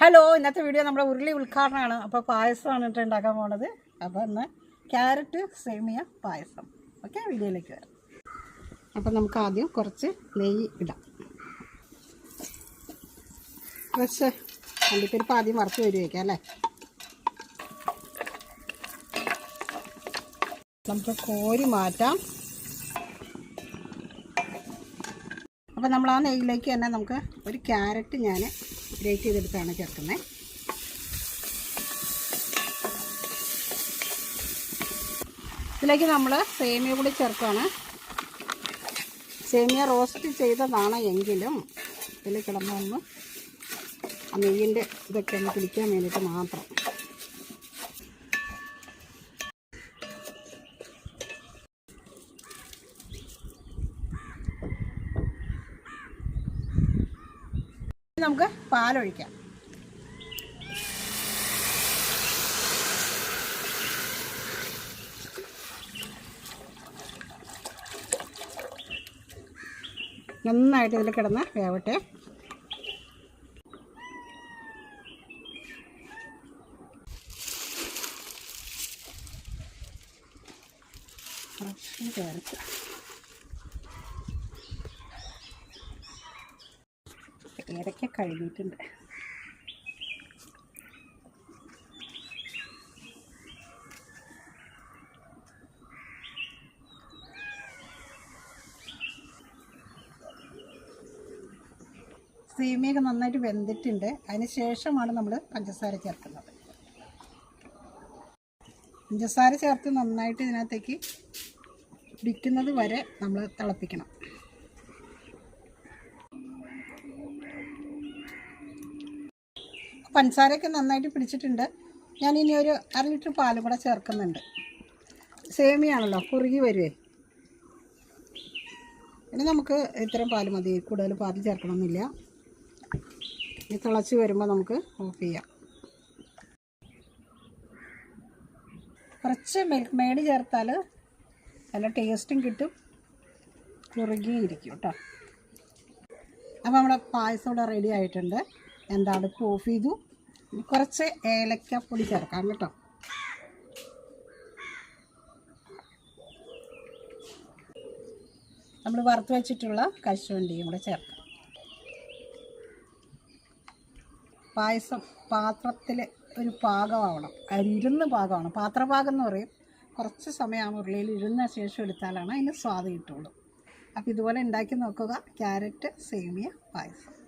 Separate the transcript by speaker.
Speaker 1: Hello ഇന്നത്തെ video നമ്മുടെ ഉരുളി ഉദ്ഘാടനമാണ്. അപ്പോൾ പായസമാണ് കേട്ടോ ഉണ്ടാക്കാൻ പോണത്. അപ്പോൾ ഇന്ന് ക്യാരറ്റ് സേമിയ പായസം. ഓക്കെ വീഡിയോയിലേക്ക് വരാം. അപ്പം നമുക്ക് ആദ്യം കുറച്ച് നെയ്യ് ഇടാം. കുറച്ച് അണ്ടിപ്പരിപ്പ് ആദ്യം വറുത്ത് വരുവയ്ക്കാം അല്ലേ? നമുക്ക് കോരി മാറ്റാം. അപ്പം നമ്മൾ ആ നെയ്യിലേക്ക് തന്നെ നമുക്ക് ഒരു ക്യാരറ്റ് ഞാൻ ഗ്രേറ്റ് ചെയ്തെടുത്താണ് ചേർക്കുന്നത് ഇതിലേക്ക് നമ്മൾ സേമിയ കൂടി ചേർക്കുകയാണ് സേമിയ റോസ്റ്റ് ചെയ്തതാണ് എങ്കിലും ഇതിൽ കിടന്നൊന്ന് ആ നെയ്യിന്റെ ഇതൊക്കെ ഒന്ന് പിടിക്കാൻ വേണ്ടിയിട്ട് മാത്രം. നമുക്ക് പാലൊഴിക്കാം. നന്നായിട്ട് ഇതിൽ കിടന്ന് വേവട്ടെ. ചേർത്ത് ഏതൊക്കെ കഴുകിയിട്ടുണ്ട്. സേമിയൊക്കെ നന്നായിട്ട് വെന്തിട്ടുണ്ട്. അതിന് ശേഷമാണ് നമ്മൾ പഞ്ചസാര ചേർക്കുന്നത്. പഞ്ചസാര ചേർത്ത് നന്നായിട്ട് ഇതിനകത്തേക്ക് പിടിക്കുന്നത് വരെ നമ്മൾ തിളപ്പിക്കണം. പഞ്ചസാരയൊക്കെ നന്നായിട്ട് പിടിച്ചിട്ടുണ്ട്. ഞാൻ ഇനി ഒരു അര ലിറ്റർ പാലും കൂടെ ചേർക്കുന്നുണ്ട്. സേമിയാണല്ലോ കുറുകി വരുവേ. ഇനി നമുക്ക് ഇത്രയും പാൽ മതി കൂടുതൽ പാൽ ചേർക്കണമെന്നില്ല. ഇനി തിളച്ച് വരുമ്പോൾ നമുക്ക് ഓഫ് ചെയ്യാം. കുറച്ച് മിൽക്ക് മെയ്ഡ് ചേർത്താൽ നല്ല ടേസ്റ്റും കിട്ടും. കുറുകിയും ഇരിക്കും കേട്ടോ. അപ്പോൾ നമ്മുടെ പായസം ഇവിടെ റെഡി ആയിട്ടുണ്ട്. എന്താണ് ഓഫ് ചെയ്തു. കുറച്ച് ഏലക്ക പൊടി ചേർക്കാം കേട്ടോ. നമ്മൾ വറുത്ത് വെച്ചിട്ടുള്ള കശുവണ്ടിയും കൂടെ ചേർക്കാം. പായസം പാത്രത്തിൽ ഒരു പാകമാവണം. അരിരുന്ന് പാകമാണ്. പാത്രപാകം എന്ന് പറയും. കുറച്ച് സമയം ഉരുളിയിൽ ഇരുന്ന ശേഷം എടുത്താലാണ് അതിന് സ്വാദ് കിട്ടുള്ളൂ. അപ്പോൾ ഇതുപോലെ ഉണ്ടാക്കി നോക്കുക. ക്യാരറ്റ് സേമിയ പായസം.